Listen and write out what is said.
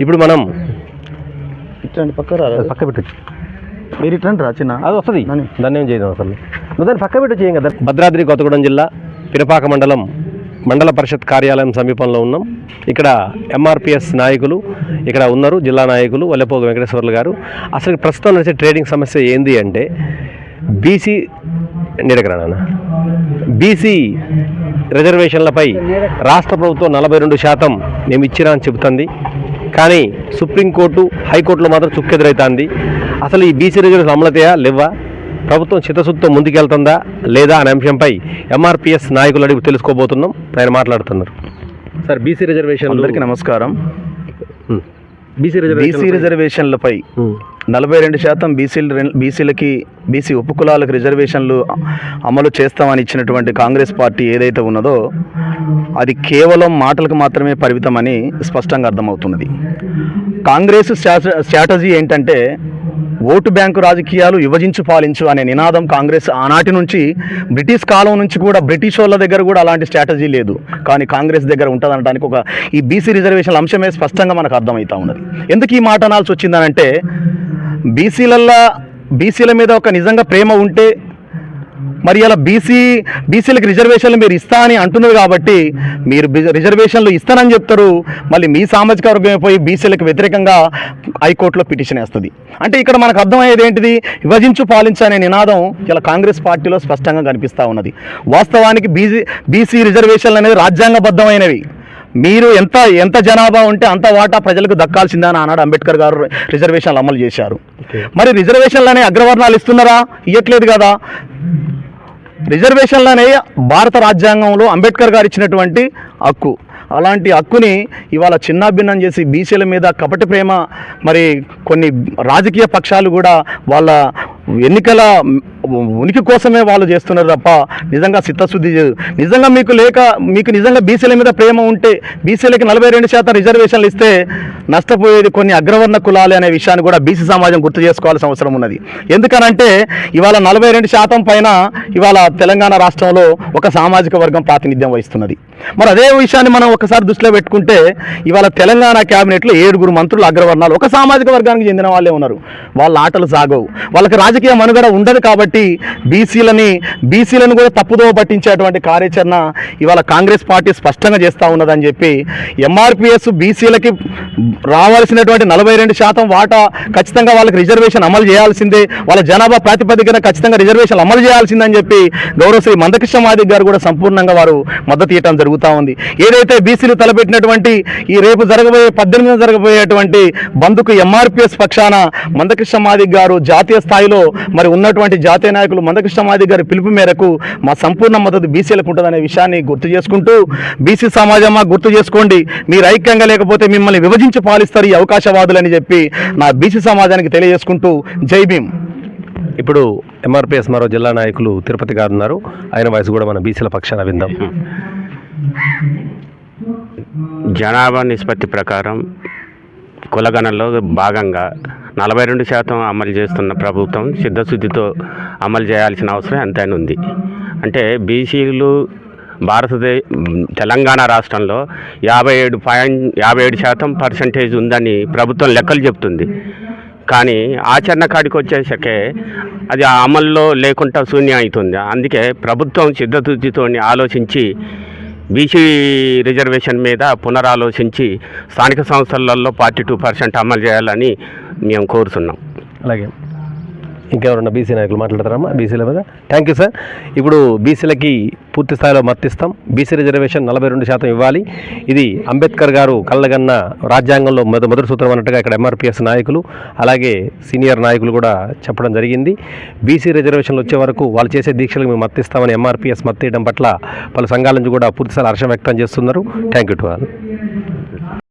ఇప్పుడు మనం ఇట్లాంటి పక్క రా పక్క పెట్టచ్చు. మీరు ఇట్లాంటి రా చిన్న. అది వస్తుంది. దాన్ని ఏం చేయదు అసలు. నువ్వు దాన్ని పక్క పెట్టు చేయం కదా? భద్రాద్రి కొత్తగూడెం జిల్లా పిరపాక మండలం మండల పరిషత్ కార్యాలయం సమీపంలో ఉన్నాం. ఇక్కడ ఎంఆర్పిఎస్ నాయకులు ఇక్కడ ఉన్నారు జిల్లా నాయకులు వల్లెపోగు వెంకటేశ్వర్లు గారు. అసలు ప్రస్తుతం నడిచే ట్రేడింగ్ సమస్య ఏంది అంటే బీసీ నిరకరానా బీసీ రిజర్వేషన్లపై రాష్ట్ర ప్రభుత్వం నలభై రెండు శాతం మేము ఇచ్చినా అని చెబుతుంది. కానీ సుప్రీంకోర్టు హైకోర్టులో మాత్రం చుక్కెదురైతుంది. అసలు ఈ బీసీ రిజర్వేషన్ అమలతయా లేవా ప్రభుత్వం చిత్తశుద్ధితో ముందుకెళ్తుందా లేదా అనే అంశంపై ఎంఆర్పిఎస్ నాయకులు అడిగి తెలుసుకోబోతున్నాం. ఆయన మాట్లాడుతున్నారు. సార్ బీసీ రిజర్వేషన్ అందరికీ నమస్కారం. బీసీ బీసీ రిజర్వేషన్లపై నలభై రెండు శాతం బీసీలు బీసీలకి బీసీ ఉపకులాలకు రిజర్వేషన్లు అమలు చేస్తామని ఇచ్చినటువంటి కాంగ్రెస్ పార్టీ ఏదైతే ఉన్నదో అది కేవలం మాటలకు మాత్రమే పరిమితమని స్పష్టంగా అర్థమవుతున్నది. కాంగ్రెస్ స్ట్రాటజీ ఏంటంటే ఓటు బ్యాంకు రాజకీయాలు విభజించు పాలించు అనే నినాదం కాంగ్రెస్ ఆనాటి నుంచి బ్రిటిష్ కాలం నుంచి కూడా బ్రిటిష్ వాళ్ళ దగ్గర కూడా అలాంటి స్ట్రాటజీ లేదు. కానీ కాంగ్రెస్ దగ్గర ఉంటుందనడానికి ఒక ఈ బీసీ రిజర్వేషన్ల అంశమే స్పష్టంగా మనకు అర్థమవుతా ఉన్నది. ఎందుకు ఈ మాట అనాల్సి వచ్చిందనంటే బీసీలల్లా బీసీల మీద ఒక నిజంగా ప్రేమ ఉంటే మరి అలా బీసీ బీసీలకు రిజర్వేషన్లు మీరు ఇస్తా అని అంటున్నారు కాబట్టి మీరు రిజర్వేషన్లు ఇస్తానని చెప్తారు. మళ్ళీ మీ సామాజిక వర్గం పోయి బీసీలకు వ్యతిరేకంగా హైకోర్టులో పిటిషన్ వేస్తుంది. అంటే ఇక్కడ మనకు అర్థమయ్యేది ఏంటిది? విభజించు పాలించనే నినాదం ఇలా కాంగ్రెస్ పార్టీలో స్పష్టంగా కనిపిస్తూ ఉన్నది. వాస్తవానికి బీసీ బీసీ రిజర్వేషన్లు అనేది రాజ్యాంగబద్ధమైనవి. మీరు ఎంత ఎంత జనాభా ఉంటే అంత వాటా ప్రజలకు దక్కాల్సిందని ఆనాడు అంబేద్కర్ గారు రిజర్వేషన్లు అమలు చేశారు. మరి రిజర్వేషన్లు అనే అగ్రవర్ణాలు ఇస్తున్నారా? ఇవ్వట్లేదు కదా. రిజర్వేషన్లు అనే భారత రాజ్యాంగంలో అంబేద్కర్ గారు ఇచ్చినటువంటి హక్కు. అలాంటి హక్కుని ఇవాళ చిన్నాభిన్నం చేసి బీసీల మీద కపటి ప్రేమ మరి కొన్ని రాజకీయ పక్షాలు కూడా వాళ్ళ ఎన్నికల ఉనికి కోసమే వాళ్ళు చేస్తున్నారు తప్ప నిజంగా చిత్తశుద్ధి చేయదు. నిజంగా మీకు లేక మీకు నిజంగా బీసీల మీద ప్రేమ ఉంటే బీసీలకి నలభై రెండు శాతం రిజర్వేషన్లు ఇస్తే నష్టపోయేది కొన్ని అగ్రవర్ణ కులాలు అనే విషయాన్ని కూడా బీసీ సమాజం గుర్తు చేసుకోవాల్సిన అవసరం ఉన్నది. ఎందుకనంటే ఇవాళ నలభై రెండు శాతం పైన ఇవాళ తెలంగాణ రాష్ట్రంలో ఒక సామాజిక వర్గం ప్రాతినిధ్యం వహిస్తున్నది. మరి అదే విషయాన్ని మనం ఒకసారి దృష్టిలో పెట్టుకుంటే ఇవాళ తెలంగాణ క్యాబినెట్లో ఏడుగురు మంత్రులు అగ్రవర్ణాలు ఒక సామాజిక వర్గానికి చెందిన వాళ్ళే ఉన్నారు. వాళ్ళ ఆటలు సాగవు. వాళ్ళకి రాజకీయ మనుగడ ఉండదు కాబట్టి బీసీలని బీసీలను కూడా తప్పుదోవ పట్టించేటువంటి కార్యాచరణ ఇవాళ కాంగ్రెస్ పార్టీ స్పష్టంగా చేస్తూ ఉన్నదని చెప్పి ఎంఆర్పిఎస్ బీసీలకి రావాల్సినటువంటి నలభై రెండు శాతం వాటా ఖచ్చితంగా వాళ్ళకి రిజర్వేషన్ అమలు చేయాల్సిందే. వాళ్ళ జనాభా ప్రాతిపదికన ఖచ్చితంగా రిజర్వేషన్ అమలు చేయాల్సిందని చెప్పి గౌరవశ్రీ మందకృష్ణ మాదిక్ గారు కూడా సంపూర్ణంగా వారు మద్దతు ఇవ్వడం జరుగుతూ ఉంది. ఏదైతే బీసీలు తలపెట్టినటువంటి ఈ రేపు జరగబోయే పద్దెనిమిది జరగబోయేటువంటి బంధుకు ఎంఆర్పిఎస్ పక్షాన మందకృష్ణ మాదిక్ గారు జాతీయ స్థాయిలో మరి ఉన్నటువంటి జాతీయ నాయకులు మందకృష్ణ మాదిక్ గారి పిలుపు మేరకు మా సంపూర్ణ మద్దతు బీసీలకు ఉంటుందనే విషయాన్ని గుర్తు చేసుకుంటూ బీసీ సమాజమా గుర్తు చేసుకోండి. మీరు ఐక్యంగా లేకపోతే మిమ్మల్ని విభజించి పాలిస్తారు ఈ అవకాశవాదులని చెప్పి నా బీసీ సమాజానికి తెలియజేసుకుంటూ జై భీమ్. ఇప్పుడు ఎంఆర్పిఎస్ మరో జిల్లా నాయకులు తిరుపతి గారు ఉన్నారు. ఆయన వయసు కూడా మన బీసీల పక్షాన విందాం. జనాభా నిష్పత్తి ప్రకారం కులగణనలో భాగంగా నలభై రెండు శాతం అమలు చేస్తున్న ప్రభుత్వం సిద్ధశుద్ధితో అమలు చేయాల్సిన అవసరం ఎంతైనా ఉంది. అంటే బీసీలు భారతదేశ తెలంగాణ రాష్ట్రంలో యాభై ఏడు పాయింట్ యాభై ఏడు శాతం పర్సంటేజ్ ఉందని ప్రభుత్వం లెక్కలు చెప్తుంది. కానీ ఆచరణ కాడికి వచ్చేసకే అది ఆ అమల్లో లేకుండా శూన్యం అవుతుంది. అందుకే ప్రభుత్వం సిద్ధశుద్ధితో ఆలోచించి బీసీ రిజర్వేషన్ మీద పునరాలోచించి స్థానిక సంస్థలలో ఫార్టీ టూ పర్సెంట్ అమలు చేయాలని మేము కోరుతున్నాం. అలాగే. ఇంకెవరన్నా బీసీ నాయకులు మాట్లాడతారమ్మా బీసీల మీద థ్యాంక్ యూ సార్ ఇప్పుడు బీసీలకి పూర్తి స్థాయిలో మర్తిస్తాం. బీసీ రిజర్వేషన్ నలభై రెండు శాతం ఇవ్వాలి. ఇది అంబేద్కర్ గారు కళ్ళగన్న రాజ్యాంగంలో మొద మొదటి సూత్రం అన్నట్టుగా ఇక్కడ ఎంఆర్పిఎస్ నాయకులు అలాగే సీనియర్ నాయకులు కూడా చెప్పడం జరిగింది. బీసీ రిజర్వేషన్లు వచ్చే వరకు వాళ్ళు చేసే దీక్షలకు మేము మర్తిస్తామని ఎంఆర్పిఎస్ మర్తియడం పట్ల పలు సంఘాల నుంచి కూడా పూర్తిస్థాయి హర్షం వ్యక్తం చేస్తున్నారు. Thank you to all